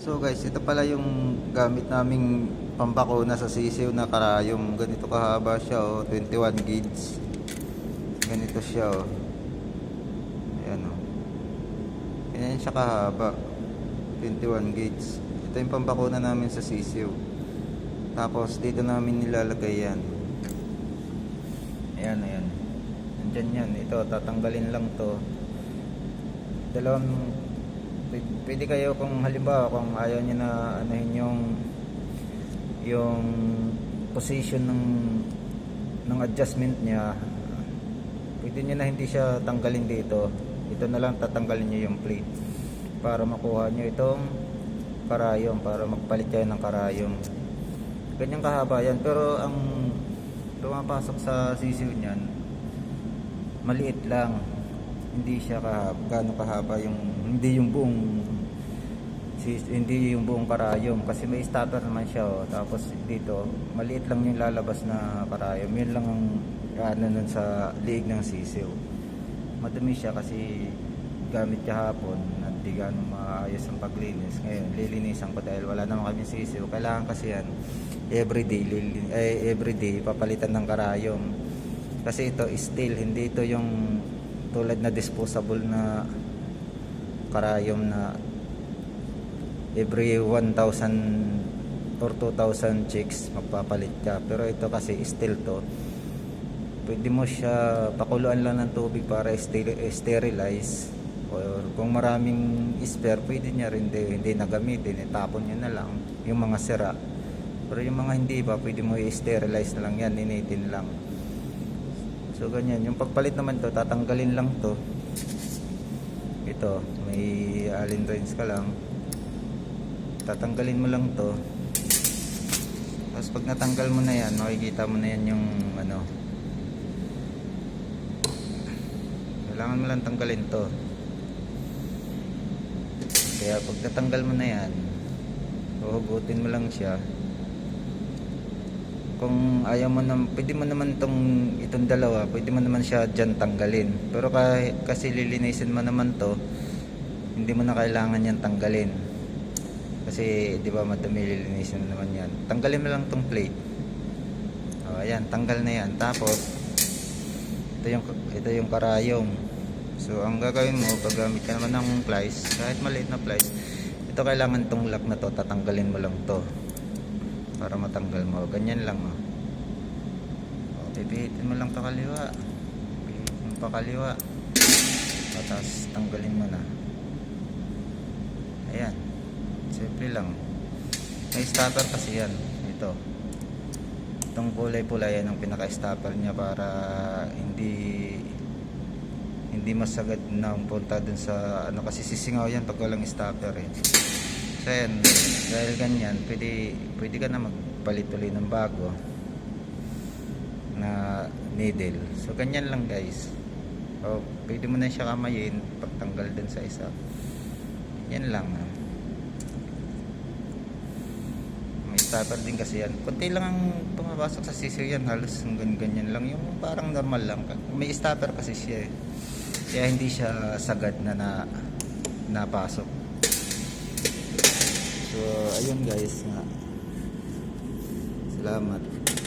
So guys, ito pala yung gamit naming pambakuna sa sisiw na karayom. Ganito kahaba siya oh, 21 gauge. Ganito siya oh. Ayan oh. Ayan siya kahaba. 21 gauge. Ito yung pambakuna namin sa sisiw. Tapos dito namin nilalagay yan. Ayan, ayan. Nandyan yan. Ito, tatanggalin lang to. Dalawang pwede- kayo kung halimbawa kung ayaw niyo na anuhin yung yung position ng ng adjustment niya pwede niyo na hindi siya tanggalin dito. Ito na lang tatanggalin niyo yung plate para makuha niyo itong karayom para magpalit kayo ng karayom. Ganyan kahaba yan. Pero ang pumapasok sa sisiw niyan maliit lang hindi siya kahaba, gaano kahaba yung hindi yung buong hindi yung buong karayom. Kasi may stopper naman siya oh. tapos dito maliit lang yung lalabas na karayom. Yun lang ang ano nun sa liig ng sisiw. Madumi siya kasi gamit kahapon na di gaano maayos ang paglinis. Ngayon lilinisan ko dahil wala naman kami sisiw. Kailangan kasi yan everyday lilin, eh, everyday papalitan ng karayom. Kasi ito steel hindi ito yung tulad na disposable na karayom na every 1,000 or 2,000 chicks magpapalit ka. Pero ito kasi steel to pwede mo siya pakuluan lang ng tubig para ster- sterilize. Or kung maraming spare pwede niya rin hindi, hindi na gamitin itapon niya na lang yung mga sira. Pero yung mga hindi ba pwede mo i-sterilize na lang yan initin lang So ganyan, yung pagpalit naman to, tatanggalin lang to. Ito, may allen wrench ka lang. Tatanggalin mo lang to. Tapos pag natanggal mo na yan, makikita mo na yan yung ano. Kailangan mo lang tanggalin to. Kaya pag natanggal mo na yan, huhugutin mo lang siya kung ayaw mo na, pwede mo naman tong itong dalawa, pwede mo naman siya dyan tanggalin. Pero kahit, kasi lilinisin mo naman to, hindi mo na kailangan yan tanggalin. Kasi, di ba, madami lilinisin naman yan. Tanggalin mo lang tong plate. O, ayan, tanggal na yan. Tapos, ito yung, ito yung karayom. So, ang gagawin mo, pag gamit ka naman ng plies, kahit maliit na plies, ito kailangan tong lock na to, tatanggalin mo lang to para matanggal mo. Ganyan lang. Oh. O, pipihitin mo lang pa kaliwa. Pipihitin mo pa kaliwa. O, tapos tanggalin mo na. Ayan. Simple lang. May stopper kasi yan. Ito. Itong kulay pula yan ang pinaka-stopper niya para hindi hindi masagad na punta dun sa ano kasi sisingaw yan pag walang stopper eh. So yan, dahil ganyan, pwede, pwede ka na magpalit ulit ng bago na needle. So ganyan lang guys. O, pwede mo na siya kamayin pagtanggal din sa isa. Yan lang. May stopper din kasi yan. Kunti lang ang pumapasok sa sisiw yan. Halos hanggang ganyan lang. Yung parang normal lang. May stopper kasi siya eh. Kaya hindi siya sagad na, na napasok. So, ayun guys nga. Salamat.